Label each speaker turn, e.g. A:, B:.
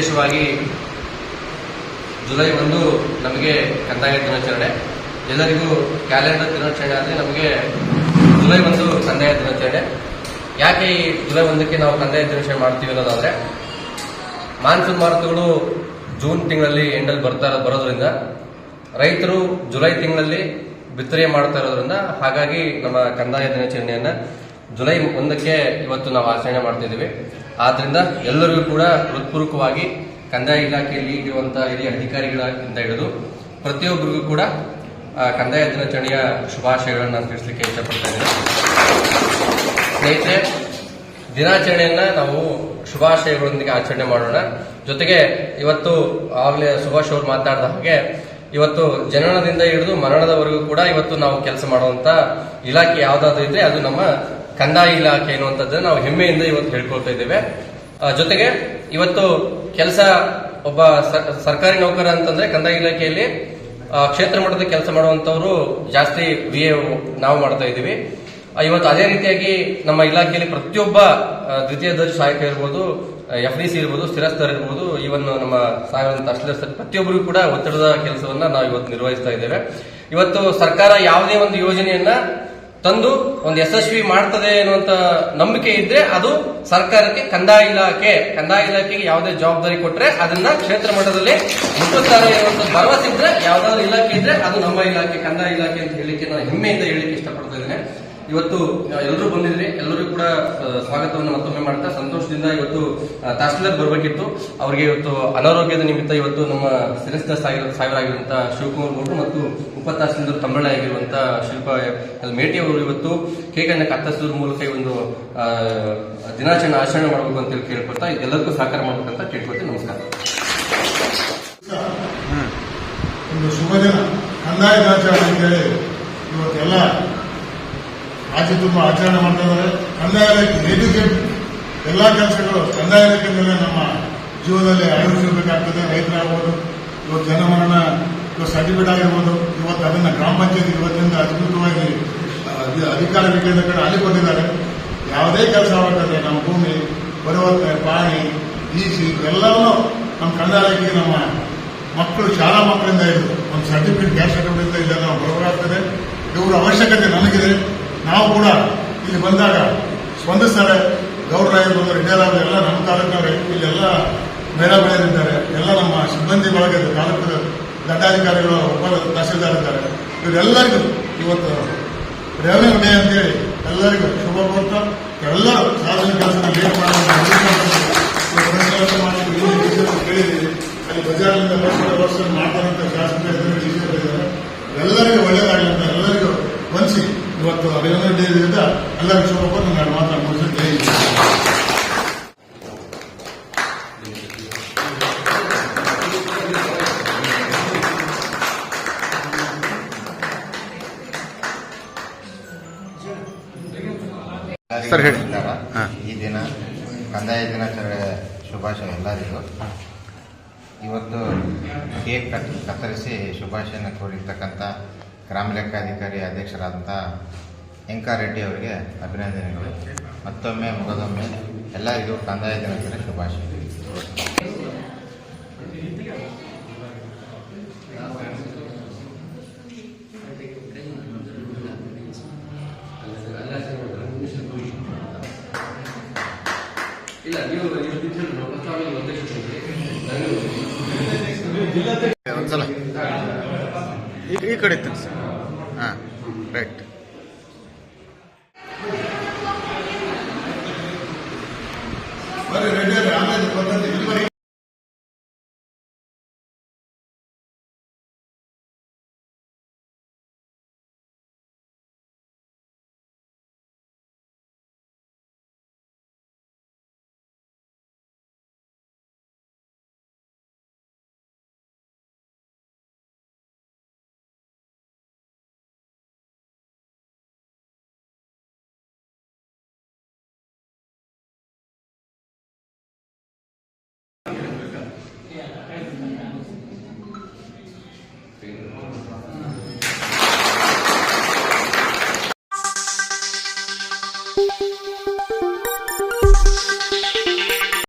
A: ವಿಶೇಷವಾಗಿ ಜುಲೈ ಒಂದು ನಮಗೆ ಕಂದಾಯ ದಿನಾಚರಣೆ. ಎಲ್ಲರಿಗೂ ಕ್ಯಾಲೆಂಡರ್ ದಿನಾಚರಣೆ ಆದರೆ ನಮಗೆ ಜುಲೈ ಒಂದು ಕಂದಾಯ ದಿನಾಚರಣೆ. ಯಾಕೆ ಈ ಜುಲೈ ಒಂದಕ್ಕೆ ನಾವು ಕಂದಾಯ ದಿನಾಚರಣೆ ಮಾಡ್ತೀವಿ ಅನ್ನೋದಾದ್ರೆ, ಮಾನ್ಸೂನ್ ಮಾರುತಗಳು ಜೂನ್ ತಿಂಗಳಲ್ಲಿ ಎಂಡಲ್ಲಿ ಬರ್ತಾ ಬರೋದ್ರಿಂದ, ರೈತರು ಜುಲೈ ತಿಂಗಳಲ್ಲಿ ಬಿತ್ತನೆ ಮಾಡ್ತಾ ಇರೋದ್ರಿಂದ, ಹಾಗಾಗಿ ನಮ್ಮ ಕಂದಾಯ ದಿನಾಚರಣೆಯನ್ನ ಜುಲೈ ಒಂದಕ್ಕೆ ಇವತ್ತು ನಾವು ಆಚರಣೆ ಮಾಡ್ತಿದ್ದೀವಿ. ಆದ್ರಿಂದ ಎಲ್ಲರಿಗೂ ಕೂಡ ಹೃತ್ಪೂರ್ವಕವಾಗಿ ಕಂದಾಯ ಇಲಾಖೆಯಲ್ಲಿ ಇರುವಂತಹ ಹಿರಿಯ ಅಧಿಕಾರಿಗಳಿಂದ ಹಿಡಿದು ಪ್ರತಿಯೊಬ್ಬರಿಗೂ ಕೂಡ ಕಂದಾಯ ದಿನಾಚರಣೆಯ ಶುಭಾಶಯಗಳನ್ನು ನಾನು ತಿಳಿಸ್ಲಿಕ್ಕೆ ಇಷ್ಟಪಡ್ತಾ ಇದ್ದೀನಿ. ದಿನಾಚರಣೆಯನ್ನ ನಾವು ಶುಭಾಶಯಗಳೊಂದಿಗೆ ಆಚರಣೆ ಮಾಡೋಣ. ಜೊತೆಗೆ ಇವತ್ತು ಆಗಲೇ ಸುಭಾಷ್ ಅವರು ಮಾತಾಡಿದ ಹಾಗೆ ಇವತ್ತು ಜನನದಿಂದ ಹಿಡಿದು ಮರಣದವರೆಗೂ ಕೂಡ ಇವತ್ತು ನಾವು ಕೆಲಸ ಮಾಡುವಂತ ಇಲಾಖೆ ಯಾವ್ದಾದ್ರು ಇದ್ರೆ ಅದು ನಮ್ಮ ಕಂದಾಯ ಇಲಾಖೆ ಅನ್ನುವಂಥದ್ದನ್ನು ನಾವು ಹೆಮ್ಮೆಯಿಂದ ಇವತ್ತು ಹೇಳ್ಕೊಳ್ತಾ ಇದ್ದೇವೆ. ಜೊತೆಗೆ ಇವತ್ತು ಕೆಲಸ ಒಬ್ಬ ಸರ್- ಸರ್ಕಾರಿ ನೌಕರ ಅಂತಂದ್ರೆ ಕಂದಾಯ ಇಲಾಖೆಯಲ್ಲಿ ಕ್ಷೇತ್ರ ಮಟ್ಟದ ಕೆಲಸ ಮಾಡುವಂತವರು ಜಾಸ್ತಿ ಎ ನಾವು ಮಾಡ್ತಾ ಇದ್ದೀವಿ. ಇವತ್ತು ಅದೇ ರೀತಿಯಾಗಿ ನಮ್ಮ ಇಲಾಖೆಯಲ್ಲಿ ಪ್ರತಿಯೊಬ್ಬ ದ್ವಿತೀಯ ದರ್ಜೆ ಸಹಾಯಕ ಇರ್ಬೋದು ಎಫ್ ಡಿ ಸಿ ಇರ್ಬೋದು, ಸ್ಥಿರಸ್ಥರ್ ಇರ್ಬೋದು, ಈವನ್ ನಮ್ಮ ಸಹಾಯವಂತ ತಹಶೀಲ್ದಾರ್ ಪ್ರತಿಯೊಬ್ಬರಿಗೂ ಕೂಡ ಒತ್ತಡದ ಕೆಲಸವನ್ನ ನಾವು ಇವತ್ತು ನಿರ್ವಹಿಸ್ತಾ ಇದ್ದೇವೆ. ಇವತ್ತು ಸರ್ಕಾರ ಯಾವುದೇ ಒಂದು ಯೋಜನೆಯನ್ನ ತಂದು ಒಂದು ಯಶಸ್ವಿ ಮಾಡ್ತದೆ ಅನ್ನುವಂತ ನಂಬಿಕೆ ಇದ್ರೆ ಅದು ಸರ್ಕಾರಕ್ಕೆ ಕಂದಾಯ ಇಲಾಖೆ, ಕಂದಾಯ ಇಲಾಖೆಗೆ ಯಾವುದೇ ಜವಾಬ್ದಾರಿ ಕೊಟ್ರೆ ಅದನ್ನ ಕ್ಷೇತ್ರ ಮಟ್ಟದಲ್ಲಿ ಮುಟ್ಟುತ್ತಾರೆ ಅನ್ನುವಂಥ ಭರವಸೆ ಇದ್ರೆ, ಯಾವ್ದಾದ್ರು ಇಲಾಖೆ ಇದ್ರೆ ಅದು ನಮ್ಮ ಇಲಾಖೆ, ಕಂದಾಯ ಇಲಾಖೆ ಅಂತ ಹೇಳಿಕ್ಕೆ ನಾನು ಹೆಮ್ಮೆಯಿಂದ ಹೇಳಿಕ್ಕೆ ಇಷ್ಟಪಡ್ತಾ ಇದ್ದೇನೆ. ಇವತ್ತು ಎಲ್ಲರೂ ಬಂದಿದ್ರಿ ಎಲ್ಲರೂ ಕೂಡ ಸ್ವಾಗತವನ್ನು ಮತ್ತೊಮ್ಮೆ ಮಾಡ್ತಾ ಸಂತೋಷದಿಂದ ಇವತ್ತು ತಹಸೀಲ್ದಾರ್ ಬರಬೇಕಿತ್ತು. ಅವರಿಗೆ ಇವತ್ತು ಅನಾರೋಗ್ಯದ ನಿಮಿತ್ತ ಇವತ್ತು ನಮ್ಮ ಶಿರಸ್ತ ಸಾವಿರಾಗಿರುವಂತಹ ಶಿವಕುಮಾರ್ ಗೌಡ್ರು ಮತ್ತು ಉಪ ತಹಸೀಲ್ದಾರ್ ತಂಬಳೆ ಆಗಿರುವಂತಹ ಶಿಲ್ಪ ಮೇಟಿ ಅವರು ಇವತ್ತು ಕೇಕನ್ನು ಕತ್ತರಿಸೋದ್ರ ಮೂಲಕ ಒಂದು ದಿನಾಚರಣೆ ಆಚರಣೆ ಮಾಡಬೇಕು ಅಂತ ಹೇಳಿ ಕೇಳ್ಕೊಳ್ತಾ ಎಲ್ಲರಿಗೂ ಸಹಕಾರ ಮಾಡ್ಬೇಕಂತ ಕೇಳ್ಕೊಳ್ತೀನಿ. ನಮಸ್ಕಾರ.
B: ಒಂದು ಶುಭ ದಿನ ಕಂದಾಯ ದಿನಾಚರಣೆ ಅಂತೇಳಿ ಇವತ್ತೆಲ್ಲ ತುಂಬ ಆಚರಣೆ ಮಾಡ್ತಾ ಇದ್ದಾರೆ. ಕಂದಾಯ ಇಲಾಖೆ ಎಜುಕೇಟ್ ಎಲ್ಲ ಕೆಲಸಗಳು ಕಂದಾಯ ಇಲಾಖೆ ಮೇಲೆ ನಮ್ಮ ಜೀವನದಲ್ಲಿ ಅಳವಡಿಸಬೇಕಾಗ್ತದೆ ರೈತರಾಗ್ಬೋದು ಇವತ್ತು ಜನಮರಣ ಇವತ್ತು ಸರ್ಟಿಫಿಕೇಟ್ ಆಗಿರ್ಬೋದು, ಇವತ್ತು ಅದನ್ನ ಗ್ರಾಮ ಪಂಚಾಯತ್ ಇವತ್ತಿನಿಂದ ಅಧಿಕೃತವಾಗಿ ಅಧಿಕಾರ ವಿಕೇಂದ್ರ ಕಡೆ ಅಲ್ಲಿ ಕೊಟ್ಟಿದ್ದಾರೆ. ಯಾವುದೇ ಕೆಲಸ ಆಗ್ಬೇಕಾದ್ರೆ ನಮ್ಮ ಭೂಮಿ ಪರಿವರ್ತನೆ ಪಾಣಿ ಈಸಿ ಎಲ್ಲವನ್ನೂ ನಮ್ಮ ಕಂದಾಯ ಇಲಾಖೆಗೆ ನಮ್ಮ ಮಕ್ಕಳು, ಶಾಲಾ ಮಕ್ಕಳಿಂದ ಹಿಡಿದು ಒಂದು ಸರ್ಟಿಫಿಕೇಟ್ ಗ್ಯಾಸ್ ಸರ್ಟಿಫಿಕೇಟ್ ನಾವು ಬರಬೇಕಾಗ್ತದೆ ಇವರ ಅವಶ್ಯಕತೆ ನನಗಿದೆ ನಾವು ಕೂಡ ಇಲ್ಲಿ ಬಂದಾಗ ಸ್ಪಂದಿಸ್ತಾರೆ. ಗೌರವಾಗಿರ್ಬೋದು ರಿಟೈರ್ ಆಗೋದು ಎಲ್ಲ ನಮ್ಮ ತಾಲೂಕಿನವರೇ. ಇಲ್ಲೆಲ್ಲ ಮೇಳ ಬೆಳೆದಿದ್ದಾರೆ. ಎಲ್ಲ ನಮ್ಮ ಸಿಬ್ಬಂದಿ ಬಳಗದ ತಾಲೂಕಿನ ದಂಡಾಧಿಕಾರಿಗಳು, ಉಪ ತಹಸೀಲ್ದಾರ್ ಇದ್ದಾರೆ. ಇವರೆಲ್ಲರಿಗೂ ಇವತ್ತು ರೆವೆನ್ಯೂ ಡೇ ಅಂತೇಳಿ ಎಲ್ಲರಿಗೂ ಶುಭ ಕೋರ್ತಾ ಎಲ್ಲರೂ ಸಾರ್ವಜನಿಕ ಕೇಳಿದ್ದೀವಿ ಅಲ್ಲಿ ಬಜಾರ್ನಿಂದ ವರ್ಷ ಮಾಡ್ತಾರಂತ
C: ಸರ್, ಹೇಳಿ.
D: ಈ ದಿನ ಕಂದಾಯ ದಿನಾಚರಣೆ ಶುಭಾಶಯ ಎಲ್ಲರಿಗೂ. ಇವತ್ತು ಕೇಕ್ ಕಟ್ ಕತ್ತರಿಸಿ ಶುಭಾಶಯನ ಕೋರಿರ್ತಕ್ಕಂಥ ಗ್ರಾಮ ಲೆಕ್ಕಾಧಿಕಾರಿ ಅಧ್ಯಕ್ಷರಾದಂಥ ರೆಡ್ಡಿ ಅವರಿಗೆ ಅಭಿನಂದನೆಗಳು. ಮತ್ತೊಮ್ಮೆ ಮುಗದೊಮ್ಮೆ ಎಲ್ಲರಿಗೂ ಕಂದಾಯ ದಿನಾಚರಣೆ ಶುಭಾಶಯ.
C: ಒಂದ್ಸಲ. ಈ- ಕಡೆ ಇತ್ತು ಸರ್ ಹಾಂ ರೈಟ್